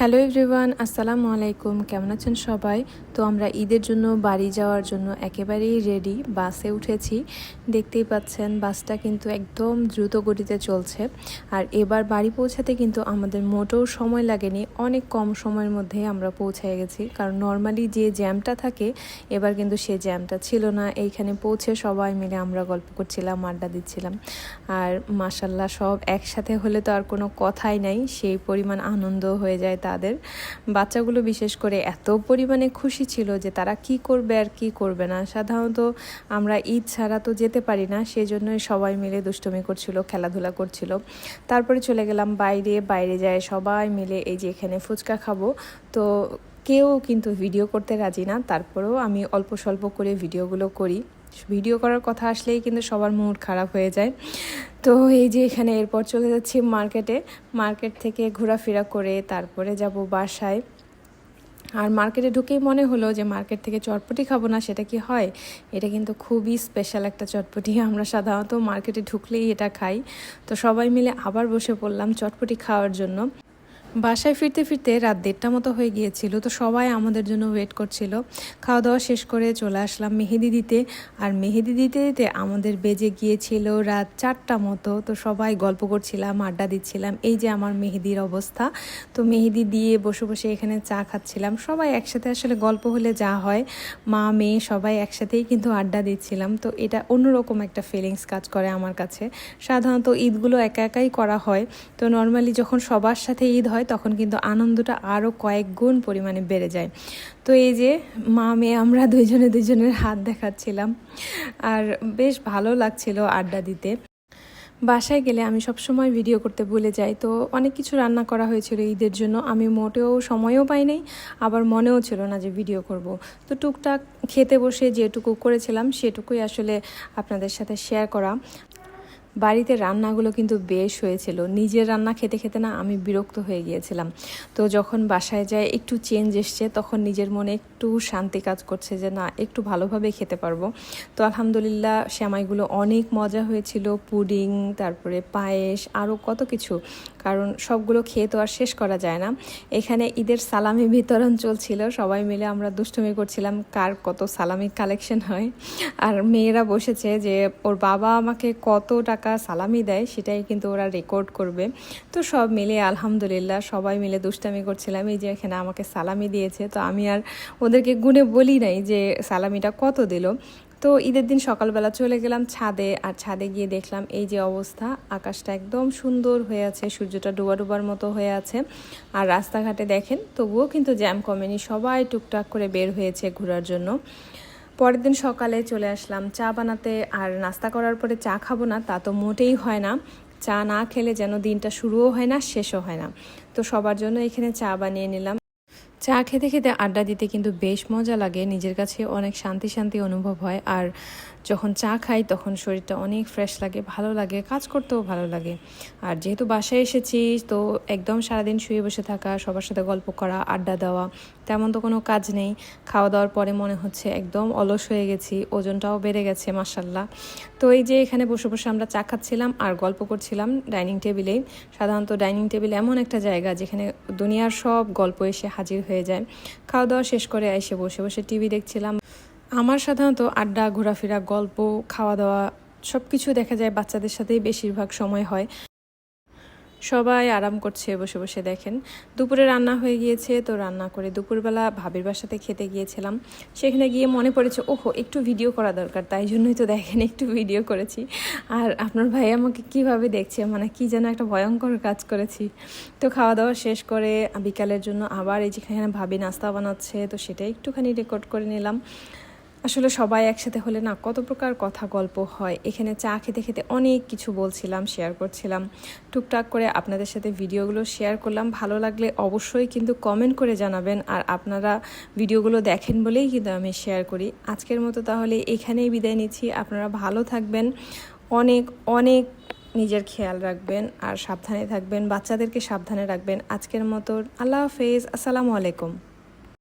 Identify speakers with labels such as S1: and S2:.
S1: Hello everyone আসসালামু আলাইকুম কেমন আছেন সবাই? তো আমরা ঈদের জন্য বাড়ি যাওয়ার জন্য একেবারেই রেডি বাসে উঠেছি। দেখতেই পাচ্ছেন, বাসটা কিন্তু একদম দ্রুত গতিতে চলছে। আর এবার বাড়ি পৌঁছাতে কিন্তু আমাদের মোটেও সময় লাগেনি। অনেক কম সময়ের মধ্যে আমরা পৌঁছে গেছি। কারণ নর্মালি যে জ্যামটা থাকে, এবার কিন্তু সে জ্যামটা ছিল না। এইখানে পৌঁছে সবাই মিলে আমরা গল্প করছিলাম, আড্ডা দিচ্ছিলাম। আর মাসাল্লাহ সব একসাথে হলে তো আর কোনো কথাই নাই। সেই পরিমাণ আনন্দ হয়ে যায় তাদের। বাচ্চাগুলো বিশেষ করে এত পরিমাণে খুশি ছিল যে তারা কি করবে আর কি করবে না। সাধারণত আমরা ঈদ ছাড়া তো যেতে পারি না সেই জন্যই সবাই মিলে দুষ্টমি করছিল, খেলাধুলা করছিল। তারপরে চলে গেলাম বাইরে বাইরে যায় সবাই মিলে এই যে এখানে ফুচকা খাব। তো কেউ কিন্তু ভিডিও করতে রাজি না, তারপরেও আমি অল্প স্বল্প করে ভিডিওগুলো করি। ভিডিও করার কথা আসলেই কিন্তু সবার মুড খারাপ হয়ে যায়। তো এই যে এখানে এরপর চলে যাচ্ছি মার্কেটে। মার্কেট থেকে ঘোরাফেরা করে তারপরে যাব বাসায়। আর মার্কেটে ঢুকেই মনে হলো যে মার্কেট থেকে চটপটি খাব না, সেটা কি হয়? এটা কিন্তু খুবই স্পেশাল একটা চটপটি। আমরা সাধারণত মার্কেটে ঢুকলেই এটা খাই। তো সবাই মিলে আবার বসে পড়লাম চটপটি খাওয়ার জন্য। বাসায় ফিরতে ফিরতে রাত দেড়টা মতো হয়ে গিয়েছিল, তো সবাই আমাদের জন্য ওয়েট করছিল। খাওয়া দাওয়া শেষ করে চলে আসলাম মেহেদি দিতে। আর মেহেদি দিতে দিতে আমাদের বেজে গিয়েছিল রাত চারটা মতো, তো সবাই গল্প করছিলাম, আড্ডা দিচ্ছিলাম, এই যে আমার মেহেদির অবস্থা। তো মেহেদি দিয়ে বসে বসে এখানে চা খাচ্ছিলাম, সবাই একসাথে আসলে গল্প হলে যা হয়। মা, মেয়ে সবাই একসাথেই কিন্তু আড্ডা দিচ্ছিলাম, তো এটা অন্যরকম একটা ফিলিংস কাজ করে আমার কাছে। সাধারণত ঈদগুলো একা একাই করা হয়, তো নর্মালি যখন সবার সাথে ঈদ হয় হয়, তখন কিন্তু আনন্দটা আরও কয়েক গুণ পরিমাণে বেড়ে যায়। তো এই যে মা মেয়ে আমরা দুইজনে দুইজনের হাত দেখাচ্ছিলাম, আর বেশ ভালো লাগছিল আড্ডা দিতে। বাসায় গেলে আমি সব সময় ভিডিও করতে ভুলে যাই, তো অনেক কিছু রান্না করা হয়েছিল ঈদের জন্য। আমি মোটেও সময়ও পাই নাই, আবার মনেও ছিল না যে ভিডিও করব। তো টুকটাক খেতে বসে যেটুকু করেছিলাম, সেটুকুই আসলে আপনাদের সাথে শেয়ার করা। বাড়িতে রান্নাগুলো কিন্তু বেশ হয়েছিল। নিজের রান্না খেতে খেতে না আমি বিরক্ত হয়ে গিয়েছিলাম। তো যখন বাসায় যায়, একটু চেঞ্জ এসছে, তখন নিজের মনে একটু শান্তি কাজ করছে যে, না, একটু ভালোভাবে খেতে পারব। তো আলহামদুলিল্লাহ শ্যামাইগুলো অনেক মজা হয়েছিল। পুডিং, তারপরে পায়েস আরও কত কিছু। কারণ সবগুলো খেয়ে তো আর শেষ করা যায় না। এখানে ঈদের সালামি বিতরণ চলছিল। সবাই মিলে আমরা দুষ্টুমি করছিলাম, কার কত সালামি কালেকশন হয়। আর মেয়েরা বসেছে যে, ওর বাবা আমাকে কত টাকা সালামি দেয়, সেটাই কিন্তু ওরা রেকর্ড করবে। তো সব মিলে আলহামদুলিল্লাহ, সবাই মিলে দুষ্টামি করছিলাম। এই যে এখানে আমাকে সালামি দিয়েছে, তো আমি আর ওদেরকে গুনে বলি নাই যে সালামিটা কত দিল। তো ঈদের দিন সকালবেলা চলে গেলাম ছাদে, আর ছাদে গিয়ে দেখলাম এই যে অবস্থা, আকাশটা একদম সুন্দর হয়ে আছে, সূর্যটা ডুবা ডুবার মতো হয়ে আছে। আর রাস্তাঘাটে দেখেন, তবুও কিন্তু জ্যাম কমেনি, সবাই টুকটাক করে বের হয়েছে ঘোরার জন্য। পরের দিন সকালে চলে আসলাম। চা বানাতে আর নাস্তা করার পরে চা খাব না, তা তো মোটেই হয় না। চা না খেলে যেন দিনটা শুরুও হয় না, শেষও হয় না। তো সবার জন্য এখানে চা বানিয়ে নিলাম। চা খেতে খেতে আড্ডা দিতে কিন্তু বেশ মজা লাগে। নিজের কাছে অনেক শান্তি শান্তি অনুভব হয়। আর যখন চা খাই, তখন শরীরটা অনেক ফ্রেশ লাগে, ভালো লাগে, কাজ করতেও ভালো লাগে। আর যেহেতু বাসায় এসেছি, তো একদম সারাদিন শুয়ে বসে থাকা, সবার সাথে গল্প করা, আড্ডা দেওয়া, তেমন তো কোনো কাজ নেই। খাওয়া দাওয়ার পরে মনে হচ্ছে একদম অলস হয়ে গেছি, ওজনটাও বেড়ে গেছে মাসাল্লাহ তো এই যে এখানে বসে বসে আমরা চা খাচ্ছিলাম আর গল্প করছিলাম ডাইনিং টেবিলেই সাধারণত ডাইনিং টেবিল এমন একটা জায়গা যেখানে দুনিয়ার সব গল্প এসে হাজির হয়ে যায়। খাওয়া দাওয়া শেষ করে এসে বসে বসে টিভি দেখছিলাম। আমার সাধারণত আড্ডা, ঘোরাফেরা, গল্প খাওয়া দাওয়া সব কিছু দেখা যায় বাচ্চাদের সাথেই বেশিরভাগ সময় হয়। সবাই আরাম করছে, বসে বসে দেখেন। দুপুরে রান্না হয়ে গিয়েছে, তো রান্না করে দুপুরবেলা ভাবির বাসাতে খেতে গিয়েছিলাম। সেখানে গিয়ে মনে পড়েছে, ওহো, একটু ভিডিও করা দরকার। তাই জন্যই তো দেখেন, একটু ভিডিও করেছি। আর আপনার ভাই আমাকে কীভাবে দেখছে? মানে কি যেন একটা ভয়ঙ্কর কাজ করেছি। তো খাওয়া দাওয়া শেষ করে বিকালের জন্য আবার এই যেখানে ভাবি নাস্তা বানাচ্ছে, তো সেটাই একটুখানি রেকর্ড করে নিলাম। আসলে সবাই একসাথে হলে না কত প্রকার কথা গল্প হয়। এখানে চা খেতে খেতে অনেক কিছু বলছিলাম শেয়ার করছিলাম। টুকটাক করে আপনাদের সাথে ভিডিওগুলো শেয়ার করলাম। ভালো লাগলে অবশ্যই কিন্তু কমেন্ট করে জানাবেন আর আপনারা ভিডিওগুলো দেখেন বলেই কিন্তু আমি শেয়ার করি। আজকের মতো তাহলে এখানেই বিদায় নিচ্ছি। আপনারা ভালো থাকবেন, অনেক অনেক নিজের খেয়াল রাখবেন আর সাবধানে থাকবেন, বাচ্চাদেরকে সাবধানে রাখবেন। আজকের মতো আল্লাহ হাফেজ, আসসালামু আলাইকুম।